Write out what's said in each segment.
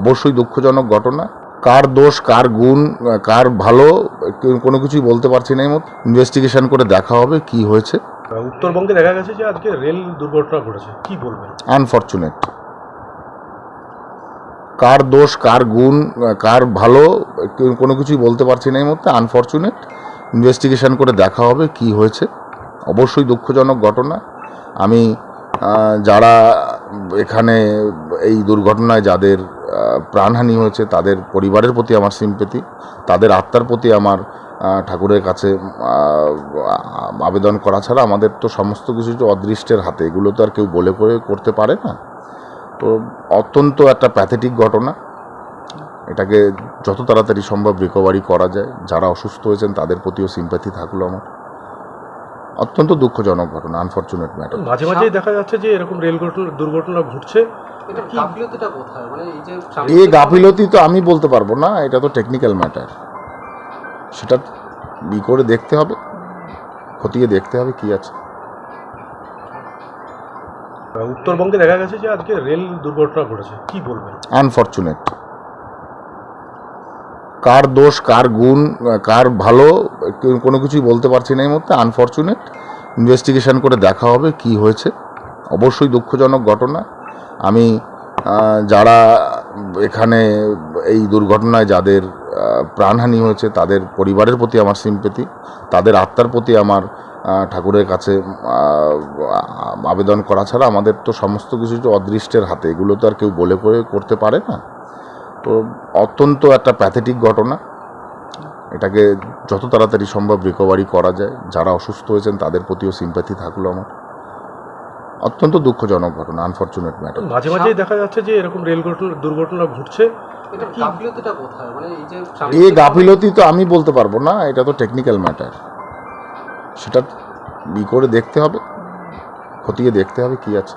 অবশ্যই দুঃখজনক ঘটনা। কার দোষ কার গুণ কার ভালো কোনো কিছুই বলতে পারছি না এই মতো ইনভেস্টিগেশন করে দেখা হবে কি হয়েছে। উত্তরবঙ্গে দেখা গেছে যে আজকে রেল দুর্ঘটনা ঘটেছে। কি বলবেন? আনফর্চুনেট কার দোষ কার গুণ কার ভালো কোনো কিছুই বলতে পারছি না এই মধ্যে আনফর্চুনেট ইনভেস্টিগেশন করে দেখা হবে কি হয়েছে। অবশ্যই দুঃখজনক ঘটনা। আমি যারা এখানে এই দুর্ঘটনায় যাদের প্রাণহানি হয়েছে, তাদের পরিবারের প্রতি আমার সিম্পেতি তাদের আত্মার প্রতি আমার ঠাকুরের কাছে আবেদন করা ছাড়া আমাদের তো সমস্ত কিছু অদৃষ্টের হাতে। এগুলো তো আর কেউ বলে করে করতে পারে না। তো অত্যন্ত একটা প্যাথেটিক ঘটনা। এটাকে যত তাড়াতাড়ি সম্ভব রিকভারি করা যায়। যারা অসুস্থ হয়েছেন, তাদের প্রতিও সিম্প্যাথি থাকল আমার। অত্যন্ত দুঃখজনক ঘটনা আনফর্চুনেট ম্যাটার মাঝে মাঝেই দেখা যাচ্ছে যে এরকম রেল ঘটনা- দুর্ঘটনা ঘটছে। এটা গাফিলতিটা কোথায়? মানে এই এ গাফিলতি তো আমি বলতে পারব না এটা তো টেকনিক্যাল ম্যাটার সেটা ই করে দেখতে হবে? খতিয়ে দেখতে হবে কি আছে। উত্তরবঙ্গে দেখা গেছে যে আজকে রেল দুর্ঘটনা ঘটেছে। কি বলবেন? আনফর্চুনেট কার দোষ, কার গুণ, কার ভালো, কোনো কিছুই বলতে পারছি না এই মধ্যে আনফর্চুনেট ইনভেস্টিগেশন করে দেখা হবে কি হয়েছে। অবশ্যই দুঃখজনক ঘটনা। আমি যারা এখানে এই দুর্ঘটনায় যাদের প্রাণহানি হয়েছে, তাদের পরিবারের প্রতি আমার সিম্পেতি তাদের আত্মার প্রতি আমার ঠাকুরের কাছে আবেদন করা ছাড়া আমাদের তো সমস্ত কিছু অদৃষ্টের হাতে। এগুলো তো আর কেউ বলে করে, করতে পারে না। তো অত্যন্ত একটা প্যাথেটিক ঘটনা। এটাকে যত তাড়াতাড়ি সম্ভব রিকভারি করা যায়। যারা অসুস্থ হয়েছেন তাদের প্রতিও সিম্প্যাথি থাকল আমার। অত্যন্ত দুঃখজনক ঘটনা আনফর্চুনেট ম্যাটার মাঝে মাঝেই দেখা যাচ্ছে যে এরকম রেল ঘটনা- দুর্ঘটনা ঘটছে। এটা গাফিলতিটা কোথায়? মানে এই এ গাফিলতি তো আমি বলতে পারব না এটা তো টেকনিক্যাল ম্যাটার সেটা ই করে দেখতে হবে খতিয়ে দেখতে হবে কি আছে।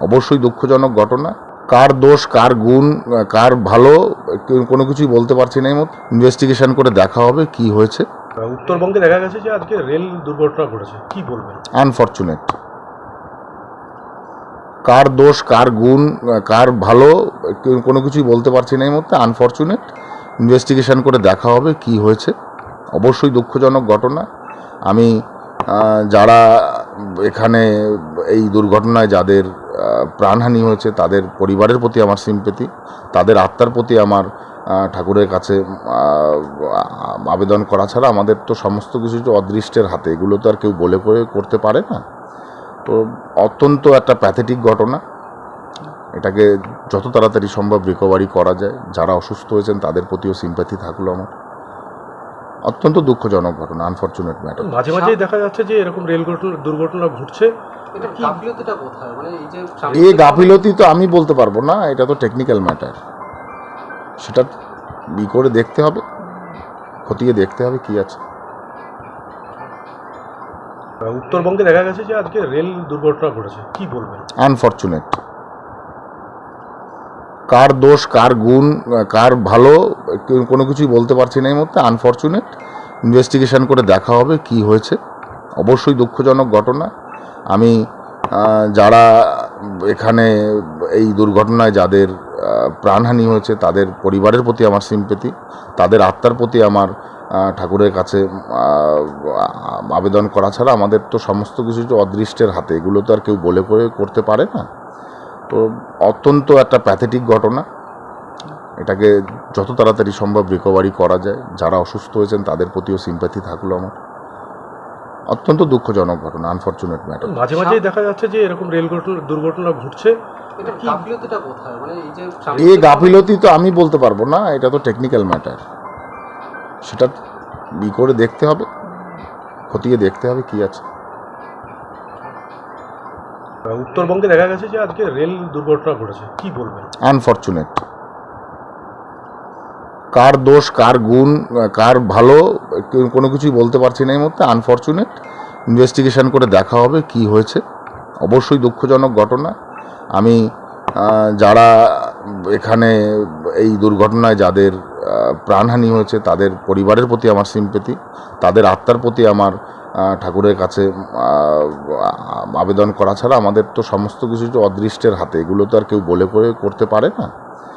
অবশ্যই দুঃখজনক ঘটনা। কার দোষ কার গুণ কার ভালো কোনো কিছুই বলতে পারছি না এই মতো ইনভেস্টিগেশন করে দেখা হবে কি হয়েছে। উত্তরবঙ্গে দেখা গেছে যে আজকে রেল দুর্ঘটনা ঘটেছে। কি বলবেন? আনফর্চুনেট কার দোষ কার গুণ কার ভালো কোনো কিছুই বলতে পারছি না এই মধ্যে আনফর্চুনেট ইনভেস্টিগেশন করে দেখা হবে কি হয়েছে। অবশ্যই দুঃখজনক ঘটনা। আমি যারা এখানে এই দুর্ঘটনায় যাদের প্রাণহানি হয়েছে, তাদের পরিবারের প্রতি আমার সিম্পেতি তাদের আত্মার প্রতি আমার ঠাকুরের কাছে আবেদন করা ছাড়া আমাদের তো সমস্ত কিছু অদৃষ্টের হাতে। এগুলো তো আর কেউ বলে করে করতে পারে না। তো অত্যন্ত একটা প্যাথেটিক ঘটনা। এটাকে যত তাড়াতাড়ি সম্ভব রিকভারি করা যায়। যারা অসুস্থ হয়েছেন, তাদের প্রতিও সিম্প্যাথি থাকল আমার। অত্যন্ত দুঃখজনক ঘটনা আনফর্চুনেট ম্যাটার মাঝে মাঝেই দেখা যাচ্ছে যে এরকম রেল ঘটনা- দুর্ঘটনা ঘটছে। মানে এই এ গাফিলতি তো আমি বলতে পারব না এটা তো টেকনিক্যাল ম্যাটার সেটা ই করে দেখতে হবে খতিয়ে দেখতে হবে কি আছে। উত্তরবঙ্গে দেখা গেছে যে আজকে রেল দুর্ঘটনা ঘটেছে কি বলবেন? আনফর্চুনেট কার দোষ কার গুণ কার ভালো কোনো কিছুই বলতে পারছি না এই মধ্যে আনফর্চুনেট ইনভেস্টিগেশন করে দেখা হবে কি হয়েছে। অবশ্যই দুঃখজনক ঘটনা। আমি যারা এখানে এই দুর্ঘটনায় যাদের প্রাণহানি হয়েছে, তাদের পরিবারের প্রতি আমার সিম্পেতি তাদের আত্মার প্রতি আমার ঠাকুরের কাছে আবেদন করা ছাড়া আমাদের তো সমস্ত কিছু তো অদৃষ্টের হাতে। এগুলো তো আর কেউ বলে করে করতে পারে না। তো অত্যন্ত একটা প্যাথেটিক ঘটনা। এটাকে যত তাড়াতাড়ি সম্ভব রিকভারি করা যায়। যারা অসুস্থ হয়েছেন, তাদের প্রতিও সিম্প্যাথি থাকল আমার। অত্যন্ত দুঃখজনক ঘটনা আনফর্চুনেট ম্যাটার মাঝে মাঝেই দেখা যাচ্ছে যে এরকম রেল ঘটনা- দুর্ঘটনা ঘটছে। এটা গাফিলতিটা কোথায়? মানে এই এ গাফিলতি তো আমি বলতে পারব না এটা তো টেকনিক্যাল ম্যাটার সেটা ই করে দেখতে হবে? খতিয়ে দেখতে হবে কি আছে। উত্তরবঙ্গে দেখা গেছে যে আজকে রেল দুর্ঘটনা ঘটেছে। কি বলবেন? আনফর্চুনেট কার দোষ, কার গুণ, কার ভালো কোনো কিছুই বলতে পারছি না এই মধ্যে আনফর্চুনেট ইনভেস্টিগেশন করে দেখা হবে কি হয়েছে। অবশ্যই দুঃখজনক ঘটনা। আমি যারা এখানে এই দুর্ঘটনায় যাদের প্রাণহানি হয়েছে, তাদের পরিবারের প্রতি আমার সিম্পেতি তাদের আত্মার প্রতি আমার ঠাকুরের কাছে আবেদন করা ছাড়া আমাদের তো সমস্ত কিছু অদৃষ্টের হাতে। এগুলো তো আর কেউ বলে করে করতে পারে না।